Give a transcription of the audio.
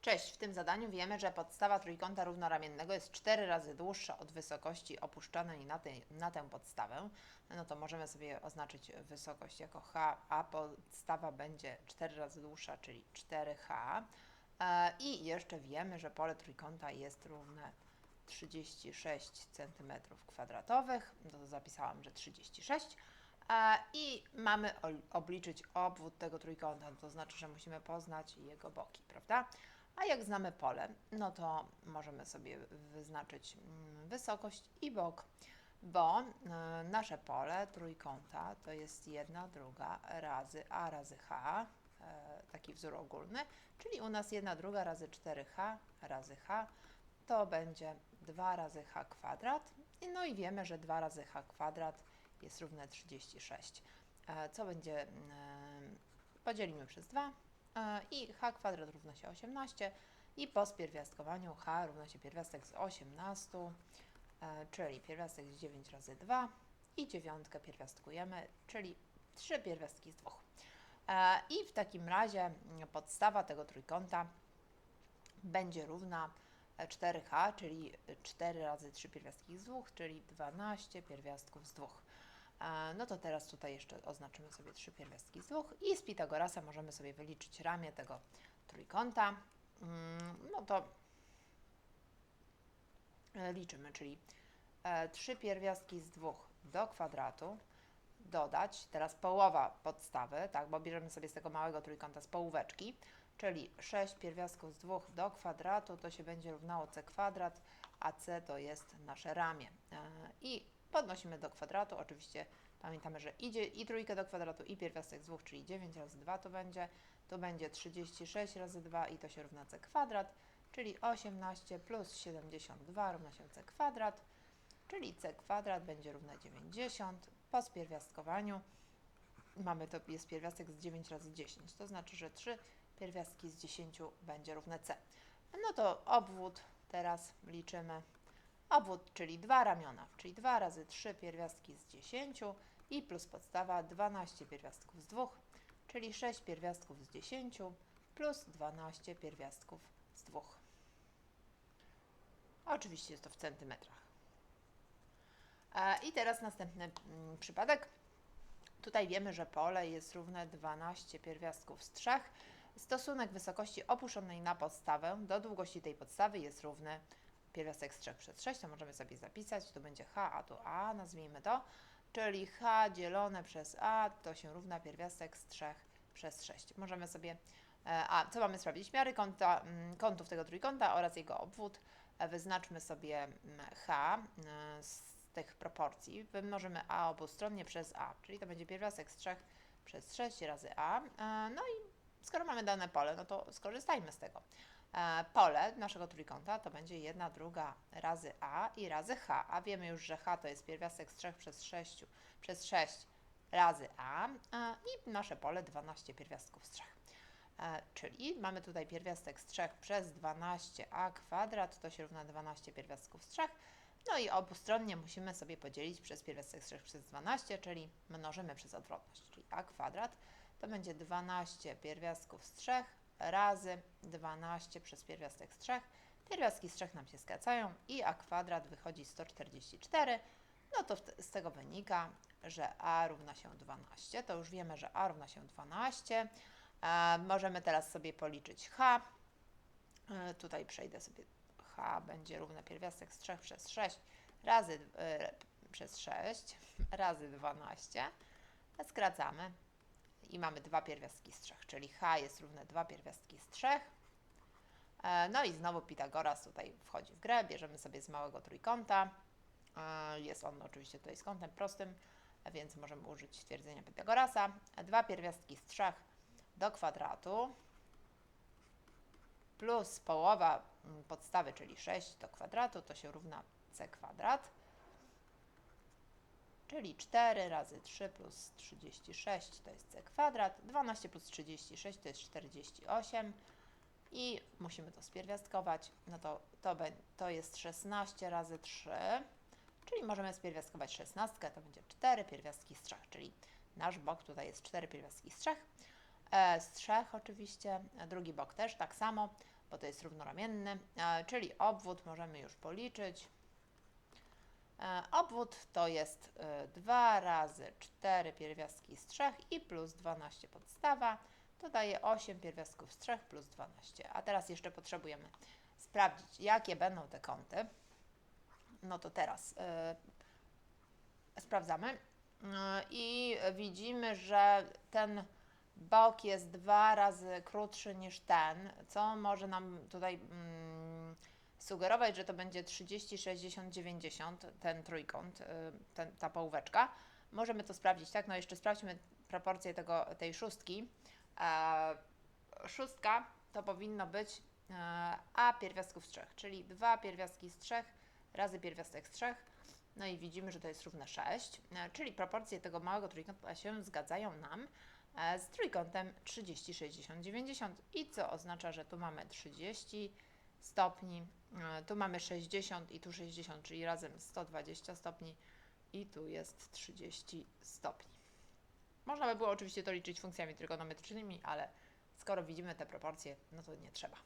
Cześć, w tym zadaniu wiemy, że podstawa trójkąta równoramiennego jest 4 razy dłuższa od wysokości opuszczonej na, na tę podstawę. No to możemy sobie oznaczyć wysokość jako h, a podstawa będzie 4 razy dłuższa, czyli 4h. E, I jeszcze wiemy, że pole trójkąta jest równe 36 cm kwadratowych. No to zapisałam, że 36. E, I mamy obliczyć obwód tego trójkąta, to znaczy, że musimy poznać jego boki, prawda? A jak znamy pole, no to możemy sobie wyznaczyć mm, wysokość i bok, bo e, nasze pole trójkąta to jest 1 druga razy a razy h, e, taki wzór ogólny, czyli u nas 1 druga razy 4h razy h to będzie 2 razy h kwadrat. No i wiemy, że 2 razy h kwadrat jest równe 36. E, Co będzie, mm, podzielimy przez 2 e, i h kwadrat równa się 18 i po spierwiastkowaniu h równa się pierwiastek z 18, e, czyli pierwiastek z 9 razy 2 i dziewiątkę pierwiastkujemy, czyli 3 pierwiastki z 2. E, I w takim razie podstawa tego trójkąta będzie równa e, 4h, czyli 4 razy 3 pierwiastki z 2, czyli 12 pierwiastków z 2. E, No to teraz tutaj jeszcze oznaczymy sobie 3 pierwiastki z 2 i z Pitagorasa możemy sobie wyliczyć ramię tego trójkąta. Mm, No to e, liczymy, czyli 3 pierwiastki z 2 do kwadratu dodać, teraz połowa podstawy, tak, bo bierzemy sobie z tego małego trójkąta z połóweczki, czyli 6 pierwiastków z 2 do kwadratu, to się będzie równało c kwadrat, a c to jest nasze ramię. E, I podnosimy do kwadratu, oczywiście pamiętamy, że idzie i trójkę do kwadratu i pierwiastek z 2, czyli 9 razy 2 to będzie, to będzie 36 razy 2 i to się równa c kwadrat, czyli 18 plus 72 równa się c kwadrat, czyli c kwadrat będzie równe 90. Po spierwiastkowaniu mamy to jest pierwiastek z 9 razy 10, to znaczy, że 3 pierwiastki z 10 będzie równe c. No to obwód teraz liczymy. Obwód, czyli dwa ramiona, czyli 2 razy 3 pierwiastki z 10 i plus podstawa 12 pierwiastków z 2, czyli 6 pierwiastków z 10 plus 12 pierwiastków z 2. Oczywiście jest to w centymetrach. E, I teraz następny mm, przypadek. Tutaj wiemy, że pole jest równe 12 pierwiastków z 3. Stosunek wysokości opuszczonej na podstawę do długości tej podstawy jest równy pierwiastek z 3 przez 6. To możemy sobie zapisać. Tu będzie h, a tu a, nazwijmy to. Czyli h dzielone przez a to się równa pierwiastek z 3 przez 6. Możemy sobie, e, a co mamy sprawdzić? Miary kąta, mm, kątów tego trójkąta oraz jego obwód. E, Wyznaczmy sobie mm, h e, z tych proporcji. Wymnożymy a obustronnie przez a, czyli to będzie pierwiastek z 3 przez 6 razy a. No i skoro mamy dane pole, no to skorzystajmy z tego. E, Pole naszego trójkąta to będzie 1 druga razy a i razy h, a wiemy już, że h to jest pierwiastek z 3 przez 6 przez 6 razy a e, i nasze pole 12 pierwiastków z 3. E, Czyli mamy tutaj pierwiastek z 3 przez 12a kwadrat, to się równa 12 pierwiastków z 3. No i obustronnie musimy sobie podzielić przez pierwiastek z 3 przez 12, czyli mnożymy przez odwrotność, czyli a kwadrat to będzie 12 pierwiastków z 3 razy 12 przez pierwiastek z 3. Pierwiastki z 3 nam się skracają i a kwadrat wychodzi 144. No to z tego wynika, że a równa się 12. To już wiemy, że a równa się 12. E, możemy teraz sobie policzyć h. E, tutaj przejdę sobie h będzie równe pierwiastek z 3 przez 6 razy e, przez 6 razy 12. Skracamy i mamy dwa pierwiastki z 3, czyli h jest równe 2 pierwiastki z 3. E, No i znowu Pitagoras tutaj wchodzi w grę. Bierzemy sobie z małego trójkąta. E, Jest on oczywiście tutaj z kątem prostym, więc możemy użyć stwierdzenia Pitagorasa. Dwa pierwiastki z 3 do kwadratu plus połowa mm, podstawy, czyli 6 do kwadratu, to się równa c kwadrat. Czyli 4 razy 3 plus 36 to jest c kwadrat, 12 plus 36 to jest 48 i musimy to spierwiastkować, no to to, to jest 16 razy 3, czyli możemy spierwiastkować 16, to będzie 4 pierwiastki z 3, czyli nasz bok tutaj jest 4 pierwiastki z 3. E, z 3 oczywiście, a drugi bok też tak samo. bo to jest równoramienny, e, czyli obwód możemy już policzyć. E, Obwód to jest e, 2 razy 4 pierwiastki z 3 i plus 12 podstawa. To daje 8 pierwiastków z 3 plus 12. A teraz jeszcze potrzebujemy sprawdzić, jakie będą te kąty. No to teraz e, sprawdzamy. E, I widzimy, że ten bok jest dwa razy krótszy niż ten, co może nam tutaj mm, sugerować, że to będzie 30, 60, 90, ten trójkąt, y, ten, ta połóweczka. Możemy to sprawdzić, tak? No jeszcze sprawdźmy proporcje tego, tej szóstki. E, szóstka to powinno być e, a pierwiastków z 3, czyli dwa pierwiastki z 3 razy pierwiastek z 3. No i widzimy, że to jest równe 6, e, czyli proporcje tego małego trójkąta się zgadzają nam e, z trójkątem 30, 60, 90 i co oznacza, że tu mamy 30 stopni, e, tu mamy 60 i tu 60, czyli razem 120 stopni i tu jest 30 stopni. Można by było oczywiście to liczyć funkcjami trygonometrycznymi, ale skoro widzimy te proporcje, no to nie trzeba.